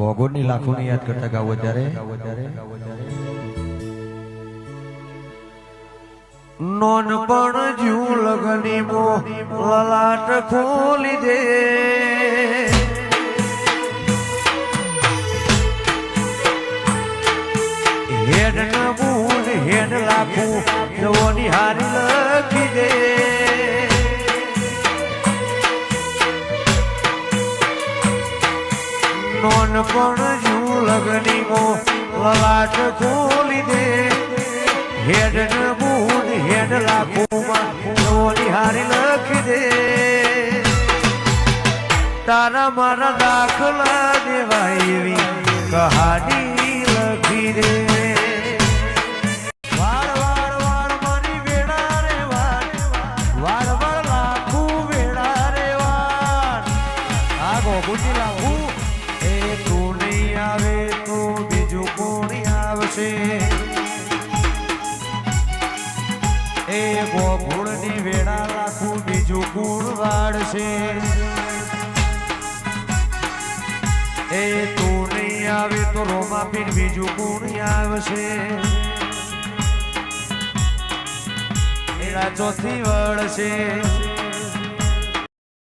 કોગોડની લાખોની યાદ કરતા ગાવો ત્યારે નોનપણ જ્યું લગની મો લલાટ ખોલી દે. હેડ નબૂન હેડ લાખું જવોની હારી નોનપણ જુ લગની મો લલાટ ખોલી દે. હેડ નબૂન હેડ લાખોમાં નોની હારી લખી દે. તારા મારા દાખલા દેવાય એવી કહાની લખી દે. વાળ વાળ આવશે એ ગોગુળની વેળા રાખું બીજું કોણ વાળશે એ તું નહીં આવે તો રોમા પીન બીજું ગુણ આવશે. મેળા ચોથી વળશે.